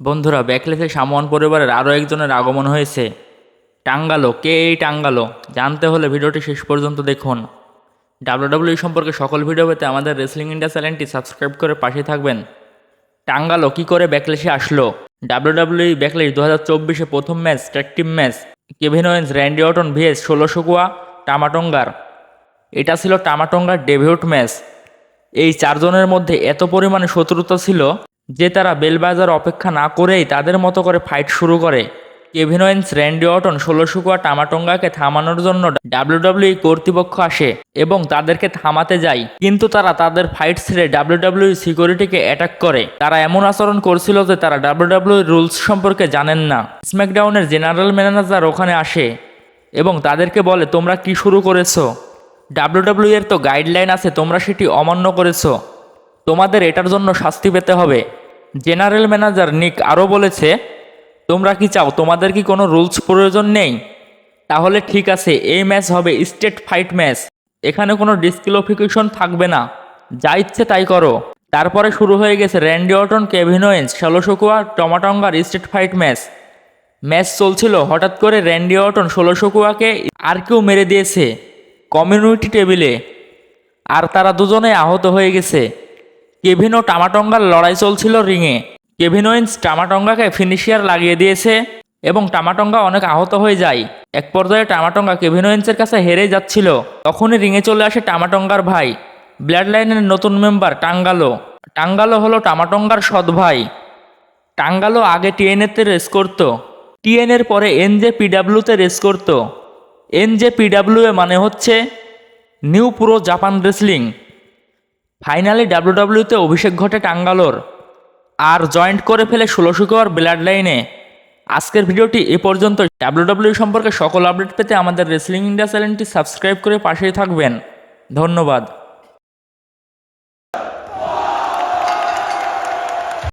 বন্ধুরা ব্যাকলেসে সামোয়ান পরিবারের আরও একজনের আগমন হয়েছে। টাঙ্গালো, কে এই টাঙ্গালো? জানতে হলে ভিডিওটি শেষ পর্যন্ত দেখুন। ডাব্লিউডাব্লিউ সম্পর্কে সকল ভিডিও পেতে আমাদের রেসলিং ইন্ডিয়া চ্যানেলটি সাবস্ক্রাইব করে পাশে থাকবেন। টাঙ্গালো কি করে ব্যাকলেসে আসলো? ডাব্লিউডাব্লিউ ব্যাকলেস দু হাজার চব্বিশে প্রথম match team match Kevin Owens Randy Orton vs Solo কুয়া টামাটঙ্গার। এটা ছিল টামাটঙ্গার ডেভিউট ম্যাচ এই চারজনের মধ্যে এত পরিমাণে শত্রুতা ছিল যে তারা বেলবাজার অপেক্ষা না করেই তাদের মতো করে ফাইট শুরু করে। Kevin Owens Randy Orton Solo Sikoa টামাটঙ্গাকে থামানোর জন্য ডাব্লিউডাব্লিউ কর্তৃপক্ষ আসে এবং তাদেরকে থামাতে যায়। কিন্তু তারা তাদের ফাইট ছেড়ে ডাব্লিউডাব্লিউ সিকিউরিটিকে অ্যাটাক করে। তারা এমন আচরণ করছিল যে তারা ডাব্লিউডাব্লিউ রুলস সম্পর্কে জানেন না। স্ম্যাকডাউনের জেনারেল ম্যানেজার ওখানে আসে এবং তাদেরকে বলে, তোমরা কি শুরু করেছ? ডাব্লিউডাব্লিউ এর তো গাইডলাইন আছে, তোমরা সেটি অমান্য করেছ। তোমাদের এটার জন্য শাস্তি পেতে হবে। জেনারেল ম্যানেজার নিক আরও বলেছে, তোমরা কি চাও, তোমাদের কি কোনো রুলস প্রয়োজন নেই? তাহলে ঠিক আছে, এই ম্যাচ হবে স্টেট ফাইট ম্যাচ। এখানে কোনো ডিসক্লিফিকেশন থাকবে না। যা ইচ্ছে তাই করো। তারপরে শুরু হয়ে গেছে Randy Orton Kevin Owens, Solo Sikoa, টমাটঙ্গার state fight match. Match চলছিল, হঠাৎ করে র্যান্ডি অটন ষোলোশো কুয়াকে আর কেউ মেরে দিয়েছে কমিউনিটি টেবিলে। আর তারা দুজনে আহত হয়ে গেছে। কেভিন ও টামাটঙ্গার লড়াই চলছিল রিংয়ে। কেভিন ওয়েন্স টামাটঙ্গাকে ফিনিশিয়ার লাগিয়ে দিয়েছে এবং টামাটঙ্গা অনেক আহত হয়ে যায়। এক পর্যায়ে টামাটঙ্গা কেভিন ওয়েন্সের কাছে হেরে যাচ্ছিল। তখনই রিংয়ে চলে আসে টামাটঙ্গার ভাই ব্লাড লাইনের নতুন মেম্বার টাঙ্গালো। টাঙ্গালো হলো টামাটঙ্গার সৎ ভাই। টাঙ্গালো আগে টিএনএতে রেস করত। টিএনএর পরে এনজে পিডাব্লিউতে রেস করত। এনজে পিডাব্লিউ মানে হচ্ছে নিউ পুরো জাপান রেসলিং। ফাইনালি ডাব্লিউডাব্লিউতে অভিষেক ঘটে টাঙ্গালোর। আর জয়েন্ট করে ফেলে ষোলোশো কোয়ার ব্লাড লাইনে আজকের ভিডিওটি এ পর্যন্ত। ডাব্লিউডাব্লিউ সম্পর্কে সকল আপডেট পেতে আমাদের রেসলিং ইন্ডিয়া চ্যানেলটি সাবস্ক্রাইব করে পাশেই থাকবেন। ধন্যবাদ।